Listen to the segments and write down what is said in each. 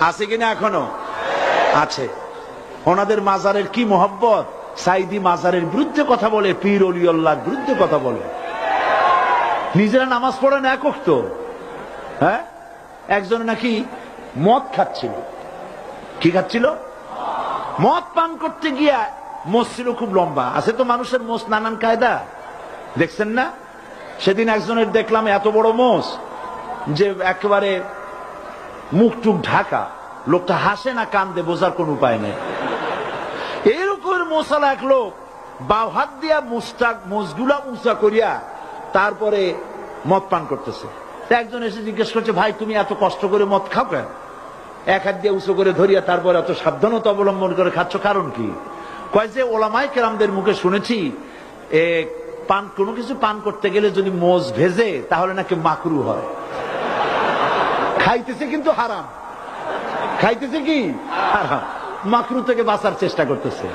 আছে কিনা এখনও? আছে। ওনাদের মাজারের কি মোহব্বত? সাইদি মাজারের বিরুদ্ধে কথা বলে, পীর অলিউল্লাহর বিরুদ্ধে কথা বলে। নিজেরা নামাজ পড়েন একক তো? হ্যাঁ? একজন নাকি মদ খাচ্ছিল। কি খাচ্ছিল? মদ পান করতে গিয়া মোষ ছিল খুব লম্বা। আছে তো মানুষের মোষ নানান কায়দা। দেখছেন না? সেদিন একজনের দেখলাম এত বড় মোষ যে একেবারে মুখ টুক ঢাকা, লোকটা হাসে না কান্দে, বোঝার কোন উপায় নেই। এরকম মশালা এক লোক, বাও হাত দিয়া মুস্তাক মোষগুলা উঁচা করিয়া তারপরে মদ পান করতেছে। একজন এসে জিজ্ঞেস করছে, ভাই, তুমি এত কষ্ট করে মদ খাও কেন? এক হাত দিয়ে উঁচু করে ধরিয়া তারপর এত সাবধানতা অবলম্বন করে খাচ্ছ, কারণ কি? কয় যে, ওলামাই কেরামদের মুখে শুনেছি পান, কোনো কিছু পান করতে গেলে যদি মোজ ভেজে, তাহলে নাকি মাকরু হয়। খাইতেছে কিন্তু হারাম। খাইতেছে কি? হারাম। মাকরু থেকে বাঁচার চেষ্টা করতেছে।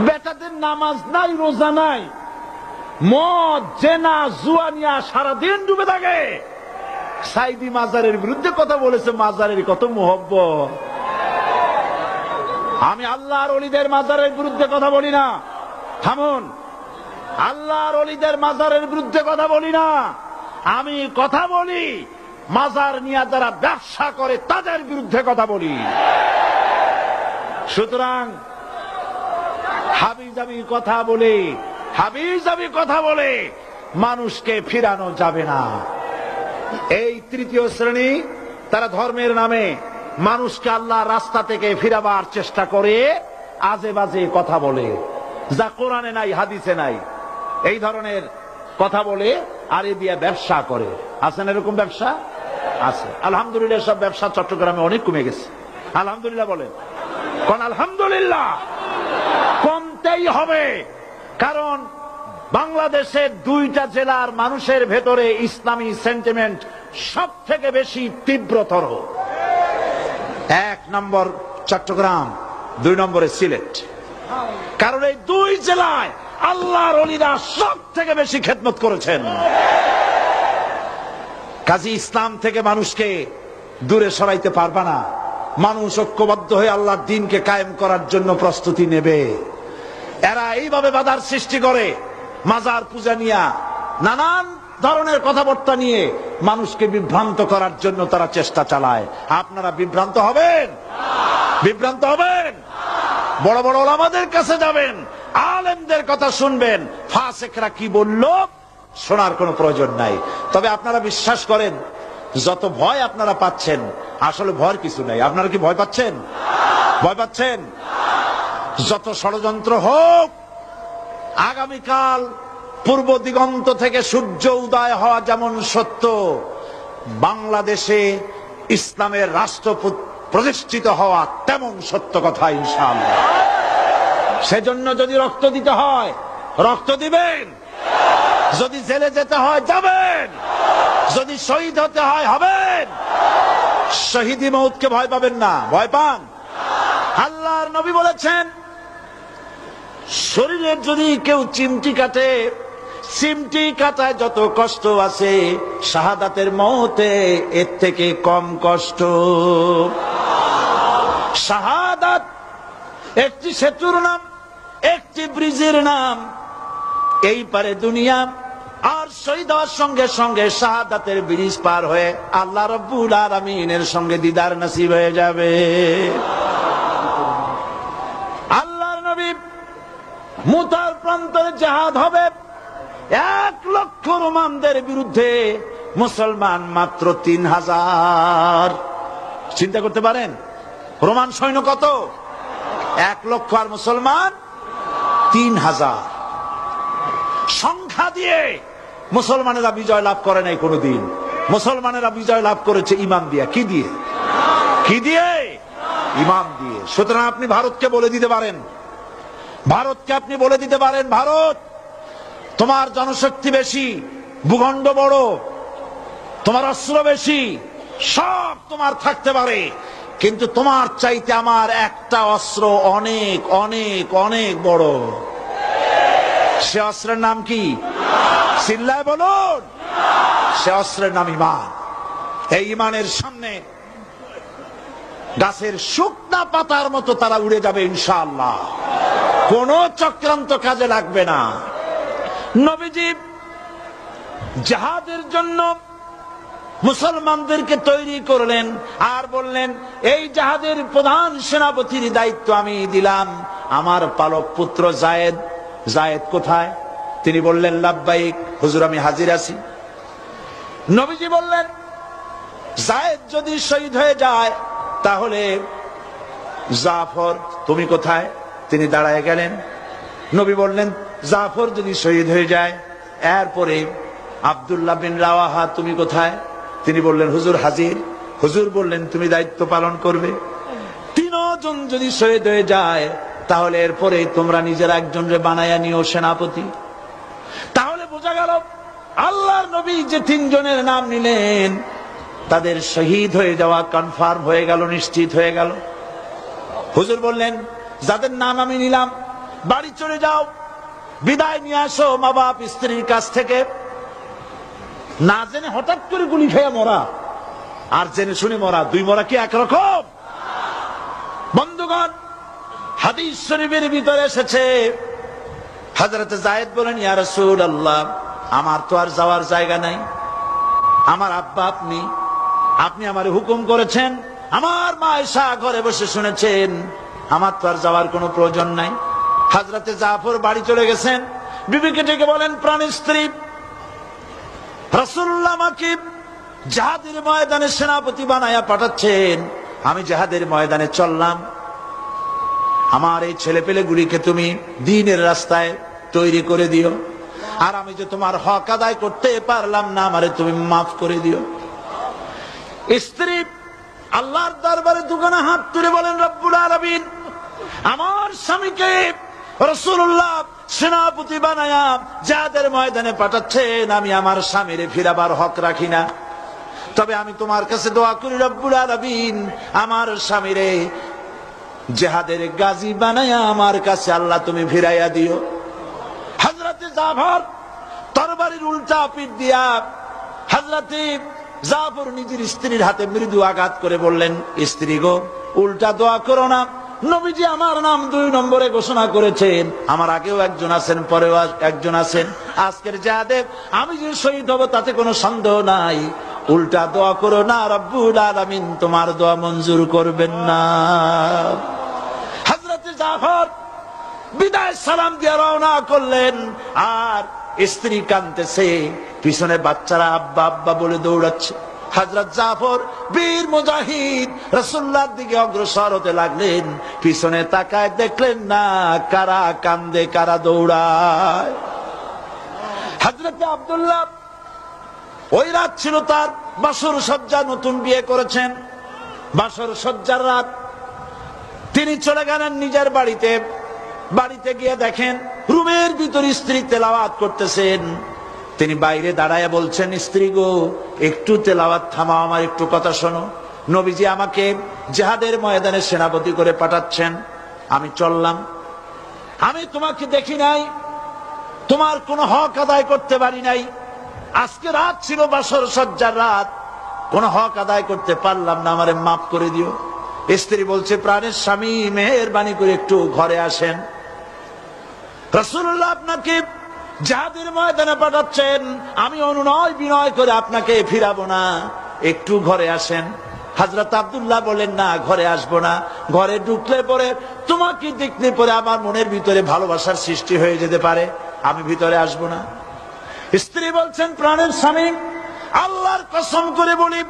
বেটাদের নামাজ নাই, রোজা নাই। মদ, জেনা জুয়ানিয়া সারাদিন ডুবে থাকে। সাইদি মাজারের বিরুদ্ধে কথা বলেছে, মাজারের কত মোহব্বত। আমি আল্লাহর অলিদের মাজারের বিরুদ্ধে কথা বলি না। থামুন। আল্লাহর অলিদের মাজারের বিরুদ্ধে কথা বলি না। আমি কথা বলি। মাজার নিয়ে যারা ব্যবসা করে, তাদের বিরুদ্ধে কথা বলি। সুতরাং হাবি যাবি কথা বলে হাবি যাবি কথা বলে, মানুষকে ফিরানো যাবে না। এই তৃতীয় শ্রেণি, তারা ধর্মের নামে মানুষকে আল্লাহ রাস্তা থেকে ফিরাবার চেষ্টা করে, আজে বাজে কথা বলে। যা কোরআনে নাই, হাদিসে নাই, এই ধরনের কথা বলে, আর এ দিয়ে ব্যবসা করে। আছেন এরকম ব্যবসা? আছে। আলহামদুলিল্লাহ, সব ব্যবসা চট্টগ্রামে অনেক কমে গেছে। আলহামদুলিল্লাহ বলেন। কোন আলহামদুলিল্লাহ কমতেই হবে। কারণ বাংলাদেশের দুইটা জেলার মানুষের ভেতরে ইসলামী সেন্টিমেন্ট সব থেকে বেশি তীব্রতর। এক নম্বর চট্টগ্রাম, দুই নম্বরে সিলেট। কারণ এই দুই জেলায় আল্লাহর অলিরা সব থেকে বেশি খেদমত করেছেন। কাজী ইসলাম থেকে মানুষকে দূরে সরাইতে পারবা না। মানুষ ঐক্যবদ্ধ হয়ে আল্লাহর দিনকে কায়েম করার জন্য প্রস্তুতি নেবে। এরা এইভাবে বাধার সৃষ্টি করে, মাজার পূজা নিয়া, নানান ধরনের কথাবার্তা নিয়ে মানুষকে বিভ্রান্ত করার জন্য তারা চেষ্টা চালায়। আপনারা বিভ্রান্ত হবেন? বিভ্রান্ত হবেন? বড় বড় ওলামাদের কাছে যাবেন, আলেমদের কথা শুনবেন। ফাসেকরা কি বলল? শোনার কোনো প্রয়োজন নাই। তবে আপনারা বিশ্বাস করেন, যত ভয় আপনারা পাচ্ছেন, আসলে ভয়ের কিছু নাই। আপনারা কি ভয় পাচ্ছেন? ভয় পাচ্ছেন? যত ষড়যন্ত্র হোক, আগামীকাল পূর্ব দিগন্ত থেকে সূর্য উদয় হওয়া যেমন সত্য, বাংলাদেশে ইসলামের রাষ্ট্র প্রতিষ্ঠিত হওয়া তেমন সত্য কথা, ইনশাআল্লাহ। সেজন্য যদি রক্ত দিতে হয়, রক্ত দিবেন। যদি জেলে যেতে হয় যাবেন। যদি শহীদ হতে হয় হবেন। শহীদি মৌতকে ভয় পাবেন না, ভয় পান। আল্লাহর নবী বলেছেন শরীরের যদি কেউ চিমটি কাটে, চিমটি কাটায় যত কষ্ট আছে, শাহাদাতের মতে এর থেকে কম কষ্ট। শাহাদাত, একটি সেতুর নাম, একটি ব্রিজের নাম, এই পারে দুনিয়া আর শহীদ হওয়ার সঙ্গে সঙ্গে শাহাদাতের ব্রিজ পার হয়ে আল্লাহ রব্বুল আলমিনের সঙ্গে দিদার নসিব হয়ে যাবে। আল্লাহর নবী মুতার প্রান্তরে জাহাদ হবে। এক লক্ষ রোমানদের বিরুদ্ধে মুসলমান মাত্র তিন হাজার। চিন্তা করতে পারেন? রোমান সৈন্য কত? এক লক্ষ আর মুসলমান তিন হাজার। সংখ্যা দিয়ে মুসলমানেরা বিজয় লাভ করে নাই কোনোদিন। মুসলমানেরা বিজয় লাভ করেছে ইমাম দিয়া। কি দিয়ে? কি দিয়ে? ইমাম দিয়ে। সুতরাং আপনি ভারতকে বলে দিতে পারেন। ভারতকে আপনি বলে দিতে পারেন, ভারত! তোমার জনশক্তি বেশি, ভূখণ্ড বড়, তোমার অস্ত্র বেশি, সব তোমার থাকতে পারে। কিন্তু তোমার চাইতে আমার একটা অস্ত্র অনেক অনেক অনেক বড়। সে অস্ত্রের নাম কি? চিল্লায় বলুন, সে অস্ত্রের নাম ইমান। এই ইমানের সামনে গাছের শুকনা পাতার মতো তারা উড়ে যাবে ইনশাআল্লাহ। কোন চক্রান্ত কাজে লাগবে না। নবীজি জাহাদের জন্য মুসলমানদেরকে তৈরি করলেন আর বললেন, এই জাহাজের প্রধান সেনাপতির দায়িত্ব আমি দিলাম। আমার পালক পুত্র জায়েদ জায়েদ কোথায়? তিনি বললেন লাভবাইক হুজুর, আমি হাজির আছি। নবীজি বললেন, জায়েদ যদি শহীদ হয়ে যায়, তাহলে জাফর, তুমি কোথায়? তিনি দাঁড়ায় গেলেন। নবী বললেন, জাফর যদি শহীদ হয়ে যায়, এরপরে আব্দুল্লাহ বিন রাওয়াহা তুমি কোথায়? তিনি বললেন, হুজুর, হাজির। হুজুর বললেন, তুমি দায়িত্ব পালন করবে। তিনজন যদি শহীদ হয়ে যায়, তাহলে এরপরে তোমরা নিজের একজনরে বানায়া নিও সেনাপতি। তাহলে বোঝা গেল আল্লাহর নবী যে তিনজনের নাম নিলেন, তাদের শহীদ হয়ে যাওয়া কনফার্ম হয়ে গেল, নিশ্চিত হয়ে গেল। হুজুর বললেন, যাদের নাম আমি নিলাম, বাড়ি চলে যাও, বিদায় নিয়ে আসো মা বাপ স্ত্রীর কাছ থেকে। না জেনে হঠাৎ করে গুলি খেয়ে মরা। আর জেনে শুনে মরা, দুই মরা কি একরকম? বন্ধুগণ, হাদিস শরীফের ভিতরে এসেছে হজরত জায়েদ বলেন, ইয়া রাসূল আল্লাহ আমার তো আর যাওয়ার জায়গা নাই। আমার আব্বা আপনি আপনি আমার হুকুম করেছেন, আমার মা ঘরে বসে শুনেছেন, আমার তো আর যাওয়ার কোনো প্রয়োজন নাই। হাজরাতে জাফর বাড়ি চলে গেছেন, বিবিকে ডেকে বলেন প্রাণী স্ত্রী রসুল্লাহ আমাকে জাহাদের ময়দানে সেনাপতি বানায়া পাঠাচ্ছেন। আমি জাহাদের ময়দানে চললাম আমার এই ছেলে পেলে গুলিকে তুমি দিনের রাস্তায় তৈরি করে দিও। আর আমি যে তোমার হক আদায় করতে পারলাম না, আমারে তুমি মাফ করে দিও। স্ত্রী, আল্লাহর দরবারে দুখানা হাত তুলে বলেন, রব্বুল আলামিন, আমার স্বামীকে রসুল্লাহ সেনাপতি বানায়া যাদের ময়দানে পাঠাচ্ছেন, আমি আমার স্বামীর ফিরাবার হক রাখি না। তবে আমি তোমার কাছে দোয়া করি, রব্বুল আলামিন, আমার স্বামীরে জেহাদের গাজী বানায়া আমার কাছে আল্লাহ তুমি ফিরাইয়া দিও। হজরতে জাফর তরবারির উল্টা পিঠ দিয়া হজরতে জাফর নিজের স্ত্রীর হাতে মৃদু আঘাত করে বললেন, স্ত্রী গো, উল্টা দোয়া করো না। নবীজি আমার নাম দুই নম্বরে ঘোষণা করেছেন। আমার আগেও একজন আছেন, পরেও একজন আছেন। আজকের জাহাদে আমি যে শহীদ হব তাতে কোনো সন্দেহ নাই। উল্টা দোয়া করো না, রব্বুল আলামিন, তোমার দোয়া মঞ্জুর করবেন না। হজরতে বিদায় সালাম দিয়ে রওনা করলেন। আর স্ত্রী কানতেছে পিছনে বাচ্চারা আব্বা আব্বা বলে দৌড়াচ্ছে। হাজরত জাফর, বীর মুজাহিদ রসুল্লার দিকে অগ্রসর হতে লাগলেন। পিছনে তাকায় দেখলেন না, কারা কান্দে, কারা দৌড়ায়। হাজরত আব্দুল্লাহ ওই রাত ছিল তার বাসর সজ্জা নতুন বিয়ে করেছেন। বাসর সজ্জার রাত তিনি চলে গেলেন নিজের বাড়িতে। বাড়িতে গিয়ে দেখেন রুমের ভিতর স্ত্রী তেলাওয়াত করতেছেন। তিনি বাইরে দাঁড়ায় বলছেন, স্ত্রী গো, একটু তেলাওয়াত থামাও আমার একটু কথা শোনো। নবীজি আমাকে জাহাদের ময়দানে সেনাপতি করে পাঠাচ্ছেন। আমি চললাম। আমি তোমাকে দেখি নাই। তোমার কোনো হক আদায় করতে পারি নাই। আজকে রাত ছিল বাসর সজ্জার রাত। কোন হক আদায় করতে পারলাম না। আমারে মাফ করে দিও। স্ত্রী বলছে, প্রাণের স্বামী মেহরবানি করে একটু ঘরে আসেন। রসুল্লাহ আপনাকে যাদের ময়দানে পাঠাচ্ছেন। আমি অনুনয় বিনয় করে আপনাকে ফিরাবো না, একটু ঘরে আসেন। হাজরত আব্দুল্লাহ বলেন, না, ঘরে আসব না। ঘরে ঢুকলে পরে তোমাকে দেখলে পরে আমার মনের ভিতরে ভালোবাসার সৃষ্টি হয়ে যেতে পারে। আমি ভিতরে আসব না। স্ত্রী বলছেন, প্রাণের স্বামী, আল্লাহর কসম করে বলি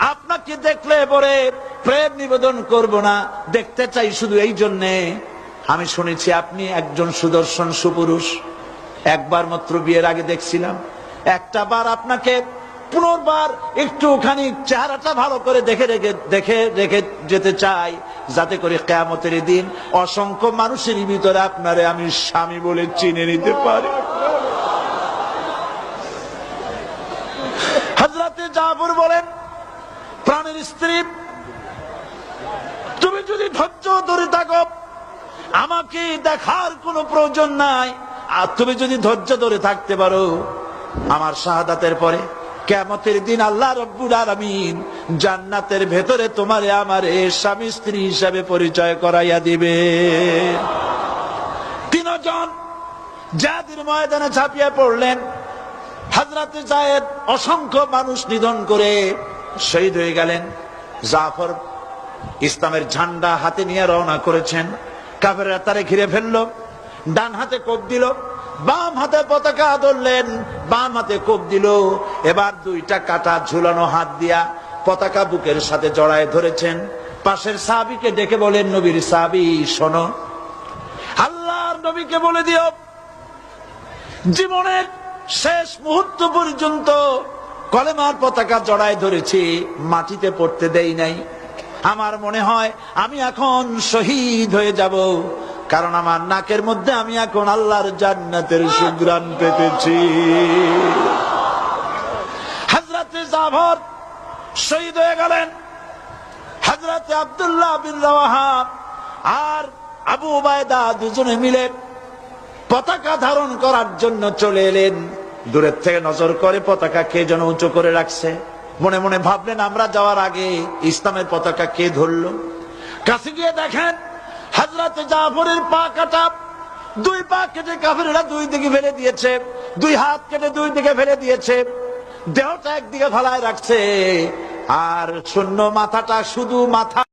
আপনাকে দেখলে পরে প্রেম নিবেদন করব না। দেখতে চাই শুধু এই জন্যে। আমি শুনেছি আপনি একজন সুদর্শন সুপুরুষ। একবার মাত্র বিয়ের আগে দেখছিলাম। একটা বার আপনাকে পুনর্বার একটুখানি চেহারাটা ভালো করে দেখে রেখে দেখে রেখে যেতে চাই, যাতে করে কেয়ামতের দিন অসংখ্য মানুষের ভিতরে আপনারে আমি স্বামী বলে চিনে নিতে পারি হাজরাতে জাফর বলেন প্রাণের স্ত্রী তুমি যদি ধৈর্য ধরে থাকো, আমাকে দেখার কোনো প্রয়োজন নাই। আর তুমি যদি ধৈর্য ধরে থাকতে পারো, আমার শাহাদাতের পরে কেমতের দিন আল্লাহ রব্বুল আলামিন জান্নাতের ভেতরে তোমারে আমারে স্বামী স্ত্রী হিসাবে পরিচয় করাইয়া দিবে। তিনজন জাতির ময়দানে ঝাঁপিয়ে পড়লেন। হাজরাতে জায়েদ অসংখ্য মানুষ নিধন করে শহীদ হয়ে গেলেন। জাফর ইসলামের ঝান্ডা হাতে নিয়ে রওনা করেছেন। কাফেররা তারে ঘিরে ফেলল, ডান হাতে কোপ দিল, বাম হাতে পতাকা ধরলেন, বাম হাতে কোপ দিল। এবার দুইটা কাটা ঝুলানো হাত দিয়া পতাকা বুকের সাথে জড়ায় ধরেছেন। পাশের সাহাবিকে ডেকে বলেন, নবীর সাহাবি, শোনো, আল্লাহর নবীকে বলে দিও, জীবনের শেষ মুহূর্ত পর্যন্ত কলেমার পতাকা জড়ায় ধরেছি, মাটিতে পড়তে দেই নাই। আমার মনে হয় আমি এখন শহীদ হয়ে যাব, কারণ আমার নাকের মধ্যে আমি এখন আল্লাহর জান্নাতের সুগ্রাণ পেতেছি। হাজরাতে জাভর শহীদ হয়ে গেলেন হাজরাতে আব্দুল্লাহ বিন রাওয়াহা আর আবু উবায়দা দুজনে মিলে পতাকা ধারণ করার জন্য চলে এলেন। দূরের থেকে নজর করে পতাকা কে যেন উঁচু করে রাখছে। মনে মনে ভাবলেন, আমরা যাওয়ার আগে ইসলামের পতাকা কে ধরলো? কাছে গিয়ে দেখেন হাজরাতে জাফরের পা কাটা। দুই পা কেটে কাফেরেরা দুই দিকে ফেলে দিয়েছে, দুই হাত কেটে দুই দিকে ফেলে দিয়েছে। দেহটা একদিকে ফালায় রাখছে, আর শূন্য মাথাটা শুধু মাথা